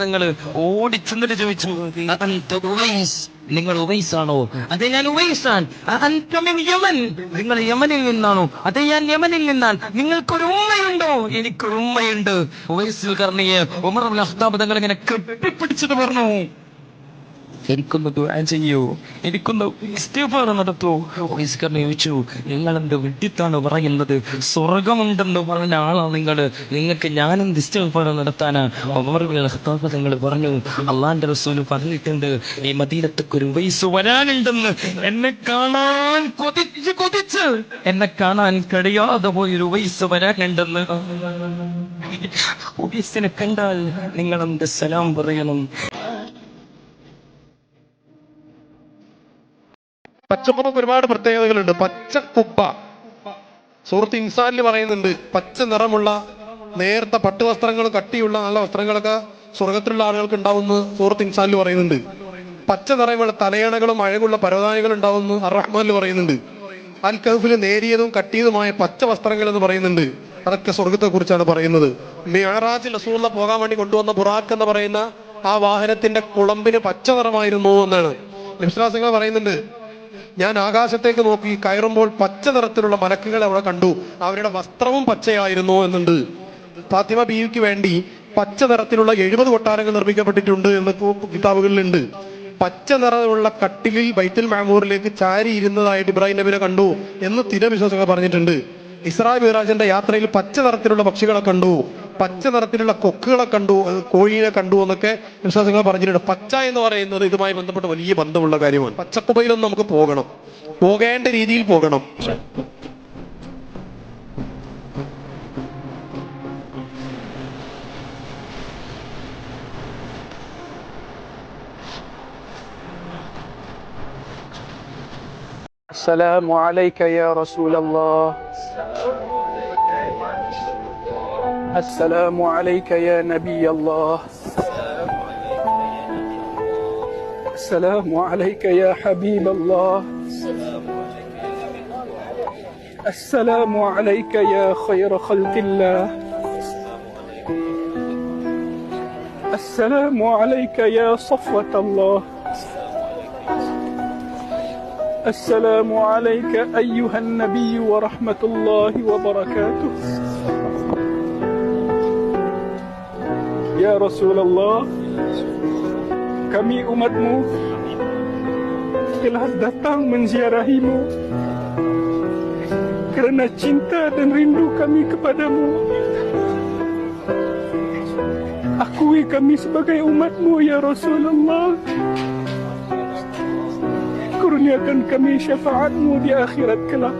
തങ്ങൾ ഓടിച്ചെന്നിട്ട് ചോദിച്ചു "അഅന്ത ഉവൈസ്? നിങ്ങൾ ഉവൈസാണോ? അതെ ഞാൻ ഉവൈസാൻ യമൻ? നിങ്ങൾ യമനിൽ നിന്നാണോ? അതെ ഞാൻ യമനിൽ നിന്നാണ്. നിങ്ങൾക്കൊരു ഉമ്മയുണ്ടോ? എനിക്കൊരു ഉമ്മയുണ്ട്. ഉവൈസിൽ കർണിയെ ഉമർ ഖത്താബ് തങ്ങൾ ഇങ്ങനെ കെട്ടിപ്പിടിച്ചിട്ട് പറഞ്ഞു. എനിക്കൊന്ന് ദുആ ചെയ്യൂ. എനിക്കൊന്ന് ഇസ്തിഗ്ഫാർ നടത്തൂ. ഉവൈസ് ചോദിച്ചു. നിങ്ങൾ എന്ത് വിട്ടിത്താണ് പറയുന്നത്? സ്വർഗമുണ്ടെന്ന് പറഞ്ഞ ആളാണ് നിങ്ങൾ നിങ്ങൾക്ക് ഞാനെന്ത് ഇസ്തിഗ്ഫാർ നടത്താനാ? ഖത്താബ് തങ്ങൾ പറഞ്ഞു. അള്ളാന്റെ റസൂൽ പറഞ്ഞിട്ടുണ്ട് ഈ മദീനത്തേക്ക് ഒരു വയസ്സ് വരാനുണ്ടെന്ന്. എന്നെ കാണാൻ കൊതിച്ച് കൊതിച്ച്. എന്നെ കാണാൻ കഴിയാതെ പോയൊരു വയസ്സ് വരാനുണ്ടെന്ന്. ഉവൈസിനെ കണ്ടാൽ നിങ്ങൾ എന്ത് സലാം പറയണം? പച്ചപ്പുറക്ക് ഒരുപാട് പ്രത്യേകതകളുണ്ട്. പച്ച കുപ്പ. സുഹൃത്ത് ഇൻസാനിൽ പറയുന്നുണ്ട് പച്ച നിറമുള്ള നേർത്ത പട്ടുവസ്ത്രങ്ങളും കട്ടിയുള്ള നല്ല വസ്ത്രങ്ങളൊക്കെ സ്വർഗത്തിലുള്ള ആളുകൾക്ക് ഉണ്ടാവുമെന്ന് സുഹൃത്ത് ഇൻസാനിൽ പറയുന്നുണ്ട്. പച്ച നിറമുള്ള തലയണകളും അഴകുള്ള പരവതാനികളും ഉണ്ടാവുമെന്ന് അറഹ്മാനിൽ പറയുന്നുണ്ട്. അൽ കഹഫിൽ നേരിയതും കട്ടിയതുമായ പച്ച വസ്ത്രങ്ങൾ എന്ന് പറയുന്നുണ്ട്. അതൊക്കെ സ്വർഗത്തെ കുറിച്ചാണ് പറയുന്നത്. മിയറാജിൽ അസൂറിനെ പോകാൻ വേണ്ടി കൊണ്ടുവന്ന ബുറാഖ് എന്ന് പറയുന്ന ആ വാഹനത്തിന്റെ കുളമ്പിന് പച്ച നിറമായിരുന്നു എന്നാണ്. നിസ്ലാസങ്ങൾ പറയുന്നുണ്ട് ഞാൻ ആകാശത്തേക്ക് നോക്കി കയറുമ്പോൾ പച്ച നിറത്തിലുള്ള മലക്കുകളെ അവിടെ കണ്ടു. അവരുടെ വസ്ത്രവും പച്ചയായിരുന്നു എന്നുണ്ട്. ഫാത്തിമ ബീവിക്ക് വേണ്ടി പച്ച നിറത്തിലുള്ള എഴുപത് കൊട്ടാരങ്ങൾ നിർമ്മിക്കപ്പെട്ടിട്ടുണ്ട് എന്ന് കിതാബുകളിലുണ്ട്. പച്ച നിറമുള്ള കട്ടിലിൽ ബൈത്തുൽ മാമൂറിലേക്ക് ചാരി ഇരുന്നതായിട്ട് ഇബ്രാഹിം നബിനെ കണ്ടു എന്ന് തിരവിശ്വാസങ്ങൾ പറഞ്ഞിട്ടുണ്ട്. ഇസ്രാ മിറാജിന്റെ യാത്രയിൽ പച്ച നിറത്തിലുള്ള പക്ഷികളെ കണ്ടു. പച്ച നിറത്തിലുള്ള കൊക്കുകളെ കണ്ടു അത് കോഴീനെ കണ്ടു എന്നൊക്കെ വിശ്വാസങ്ങൾ പറഞ്ഞിട്ടുണ്ട് പച്ച എന്ന് പറയുന്നത് ഇതുമായി ബന്ധപ്പെട്ട് വലിയ ബന്ധമുള്ള കാര്യമാണ് പച്ചക്കുബയിലൊന്നും നമുക്ക് പോകണം പോകേണ്ട രീതിയിൽ പോകണം السلام عليك يا رسول الله السلام عليك يا نبي الله. السلام عليك يا حبيب الله. السلام عليك يا خير خلق الله. السلام عليك يا صفوة الله. السلام عليك أيها النبي ورحمة الله وبركاته. Ya Rasulullah Kami umatmu Telah datang menziarahimu Kerana cinta dan rindu kami kepadamu Akui kami sebagai umatmu Ya Rasulullah kurniakan kami syafaatmu di akhirat kelak.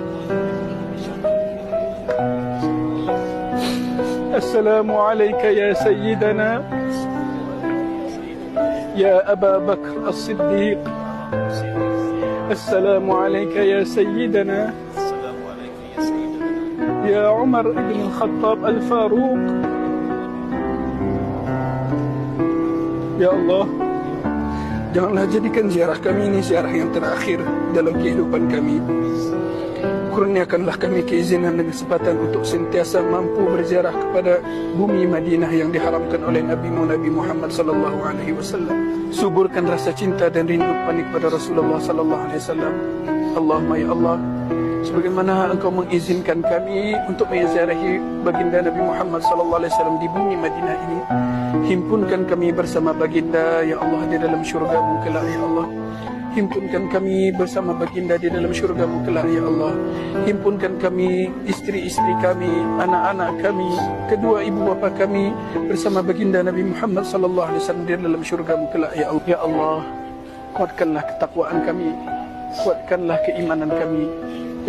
السلام عليك يا سيدنا. يا أبا بكر الصديق. السلام عليك يا سيدنا. يا عمر بن الخطاب الفاروق. يا الله. Janganlah jadikan ziarah kami ini ziarah yang terakhir dalam kehidupan kami. Kurniakanlah kami keizinan dan kesempatan untuk sentiasa mampu berziarah kepada bumi Madinah yang diharamkan oleh Nabi Nabi Muhammad sallallahu alaihi wasallam. Suburkan rasa cinta dan rindu panik pada Rasulullah sallallahu alaihi wasallam. Allahumma ya Allah, sebagaimana engkau mengizinkan kami untuk menziarahi baginda Nabi Muhammad sallallahu alaihi wasallam di bumi Madinah ini, himpunkan kami bersama baginda ya Allah di dalam syurga-Mu kelak ya Allah. Himpunkan kami bersama baginda di dalam syurga-Mu kelak ya Allah. Himpunkan kami, istri-istri kami, anak-anak kami, kedua ibu bapa kami bersama baginda Nabi Muhammad sallallahu alaihi wasallam di dalam syurga-Mu kelak ya Allah. Ya Allah, kuatkanlah ketakwaan kami, kuatkanlah keimanan kami.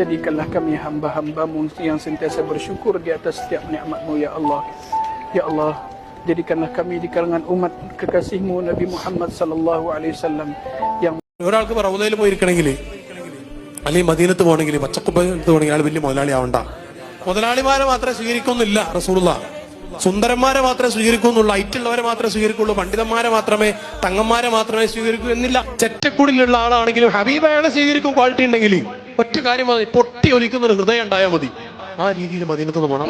Jadikanlah kami hamba-hambamu yang sentiasa bersyukur di atas setiap nikmatmu ya Allah. Ya Allah, jadikanlah kami di kalangan umat kekasihmu Nabi Muhammad sallallahu alaihi wasallam yang ഒരാൾക്ക് റൗദയിൽ പോയിരിക്കണമെങ്കിൽ അല്ലെങ്കിൽ മദീനത്ത് പോകണമെങ്കിൽ പച്ചക്കുപ്പത്ത് പോകണമെങ്കിൽ അയാൾ വലിയ മുതലാളി ആവണ്ട. മുതലാളിമാരെ മാത്രമേ സ്വീകരിക്കുന്നില്ല റസൂലുള്ള. സുന്ദരന്മാരെ മാത്രമേ സ്വീകരിക്കുന്നുള്ളൂ ഐറ്റുള്ളവരെ മാത്രമേ സ്വീകരിക്കുള്ളൂ പണ്ഡിതന്മാരെ മാത്രമേ തങ്ങന്മാരെ മാത്രമേ സ്വീകരിക്കൂ എന്നില്ല. ചെറ്റക്കുടിലുള്ള ആളാണെങ്കിലും ഹബീബ് അയാളെ സ്വീകരിക്കും ക്വാളിറ്റി ഉണ്ടെങ്കിൽ. ഒറ്റ കാര്യം പൊട്ടി ഒലിക്കുന്ന ഒരു ഹൃദയം ഉണ്ടായാൽ മതി. ആ രീതിയിൽ മദീനത്ത് നിന്ന് പോകണം